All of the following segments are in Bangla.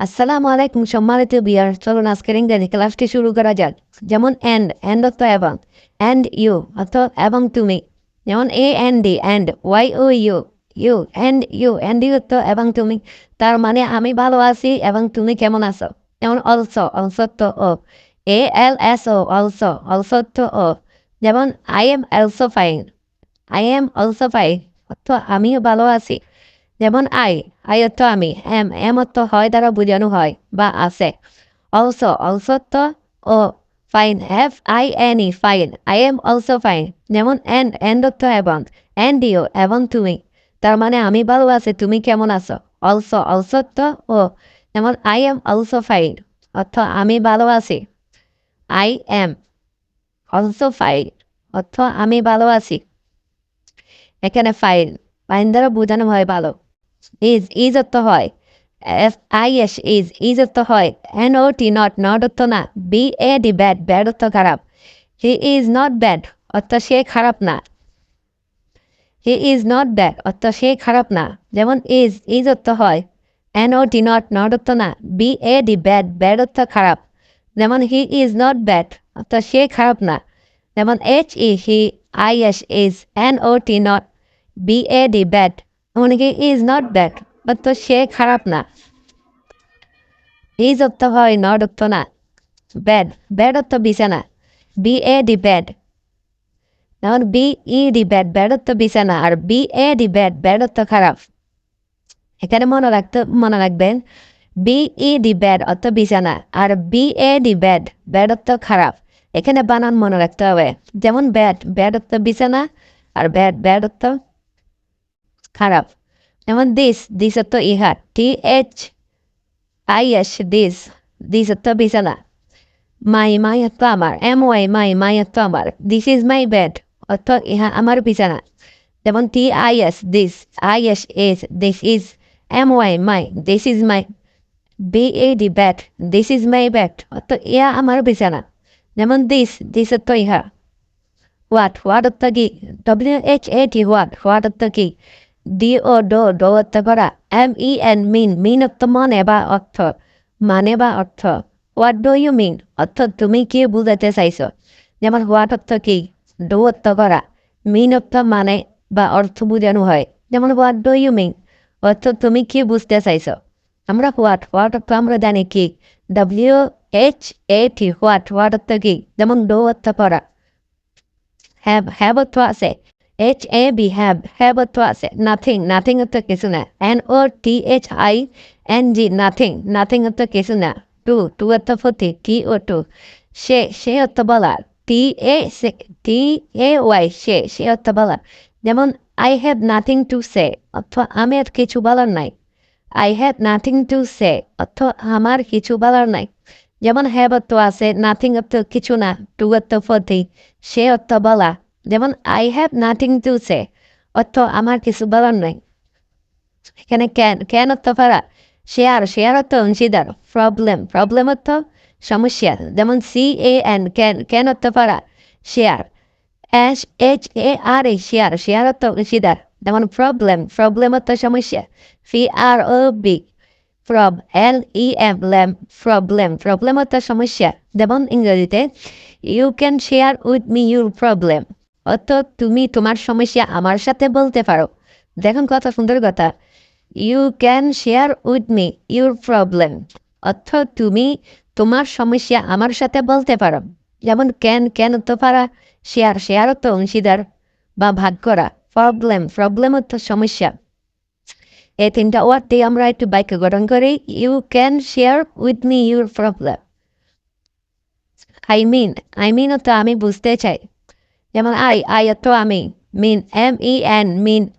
আসসালামু আলাইকুম সম্মানিত বিয়ার চলুন আজকের ইংরেজি ক্লাসটি শুরু করা যাক যেমন অ্যান্ড অ্যান্ড অর্থ এবং অ্যান্ড ইউ অর্থ এবং তুমি যেমন A N D and Y O U you and you and you তো এবং তুমি তার মানে আমি ভালো আছি এবং তুমি কেমন আছো যেমন অলসো অলসো তো ও A L S O also also তো ও যেমন I am also fine I am also fine অর্থ আমিও ভালো আছি যেমন আই আই অর্থ আমি, এম এম অর্থ হয় দ্বারা বোঝানো হয়, বা আছে। অলসো অলসো তো ও fine F I N E fine I am also fine যেমন এন্ড এন্ড অর্থ এবং এন্ড ইউ এবং তুমি। তার মানে আমি ভালো আছি, তুমি কেমন আছো? অলসো অলসো তো ও, যেমন আই এম অলসো ফাইন অর্থ আমি ভালো আছি। আই এম অলসো ফাইন অর্থ আমি ভালো আছি। এখানে ফাইন ফাইন দ্বারা বোঝানো হয় ভালো। ইজ ইজ অর্থ হয় F I S is is অর্থ হয় N O T not not অর্থ না B A D bad bad অর্থ খারাপ হি ইজ নট ব্যাড অর্থ সে খারাপ না হি ইজ নট ব্যাড অর্থ সে খারাপ না যেমন ইজ ইজ অর্থ হয় N O T not not অর্থ না B A D bad bad অর্থ খারাপ যেমন হি ইজ নট ব্যাড অর্থ সে খারাপ না যেমন H E he I S is N O T not B A D bad এমনকি ইজ নট ব্যাড অর্থ সে খারাপ না। ইজ অর্থ হয় নট অর্থ না। ব্যাড ব্যাড অর্থ বিছানা। বি এ ডি ব্যাড যেমন B E D bed bed অর্থ বিছানা। আর B A D bad bad অর্থ খারাপ। এখানে মনে রাখতে, মনে রাখবেন বি ই ডি ব্যাড অর্থ বিছানা আর B A D bad bad অর্থ খারাপ। এখানে বানান মনে রাখতে হবে। যেমন ব্যাড ব্যাড অর্থ বিছানা আর ব্যাড ব্যাড অর্থ খারাপ। যেমন দিস দিস অর্থ ইহা T H I S this this অর্থ বিছানা। মাই মাই অর্থ আমার। এম ওয়াই মাই মাই অর্থ আমার। দিস ইজ মাই বেড অর্থ ইহা আমার বিছানা। যেমন T I S this I S S this is M Y my, this is my B A D bed this is my bed অর্থ ইহা আমার বিছানা। যেমন দিস দিস অর্থ ইহা। হোয়াট হোয়াট অর্থ কি? W H A T what what অর্থ কি? ডি ও ডো ডো অর্থ করা M E N mean mean অর্থ মানে বা অর্থ মানে বা অর্থ হোয়াট ডু ইউ মিন অর্থ তুমি কি বুঝাতে চাইছো যেমন হোয়াট অর্থ কি ডো অর্থ করা মিন অর্থ মানে বা অর্থ বোঝানো হয় যেমন হোয়াট ডু ইউ মিন অর্থ তুমি কি বুঝতে চাইছো আমরা হোয়াট হোয়াট অর্থ আমরা জানি কি W H A T what what অর্থ কি যেমন ডো অর্থ করা হ্যাভ হ্যাভ অর্থ আছে H A V have have অর্থ আছে নাথিং নাথিং অর্থ কিছু না N O T H I N G nothing nothing অর্থ কিছু না টু টু অর্থ ফতি টি ও টু সে সে অর্থ বলা টি এ টি এ ওয়াই সে সে অর্থ বলা যেমন I have nothing to say অর্থ আমি আর কিছু বলার নাই I have nothing to say অর্থ আমার কিছু বলার নাই যেমন হ্যাভ অর্থ আছে নাথিং অর্থ কিছু না টু অর্থ ফতি সে অর্থ বলা যেমন I have nothing to say অর্থ, আমার কিছু বলার নাই এখানে ক্যান ক্যান অর্থ, ফারা শেয়ার শেয়ার অর্থ, অংশীদার প্রবলেম প্রবলেম অর্থ, সমস্যা যেমন C A N can can অর্থ, ফারা share S H A R E share share অর্থ, অংশীদার যেমন প্রবলেম প্রবলেম অর্থ, সমস্যা P R O B prob L E M lem problem problem অর্থ, সমস্যা যেমন, ইংরেজিতে you can share with me your problem অর্থ তুমি তোমার সমস্যা আমার সাথে বলতে পারো। দেখুন কথা সুন্দর কথা। You can share with me your problem অর্থ তুমি তোমার সমস্যা আমার সাথে বলতে পারো। যেমন ক্যান ক্যান তো পারা শেয়ার শেয়ার তো অংশীদার বা ভাগ করা। প্রবলেম প্রবলেম অর্থ সমস্যা। এই তিনটা ওয়ার্ড দিয়ে আমরা একটু বাক্য গঠন করি। You can share with me your problem I mean I mean অর্থ আমি বুঝতে চাই। যেমন আই আই অর্থ আমি, mean, M, E, N, mean,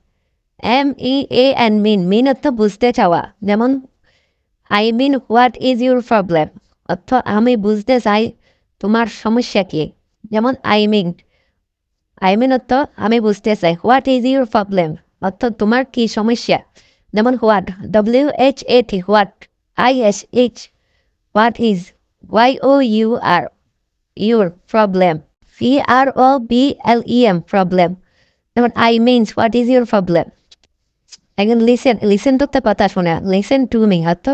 M, E, A, N, mean mean অর্থ বুঝতে চাওয়া। যেমন, I mean, what is your problem? অর্থ আমি বুঝতে চাই, তোমার সমস্যা কি? যেমন, আই মিন আই মিন অর্থ আমি বুঝতে চাই, হোয়াট ইজ ইউর প্রবলেম? অর্থ তোমার কি সমস্যা? যেমন, what, W H A T, what, I S H, what is, Y O U R, your problem? P R O B L E M problem যেমন I means what is your problem এখন লিসেন লিসেন করতে কথা শোনা লিসেন টু মি অর্থ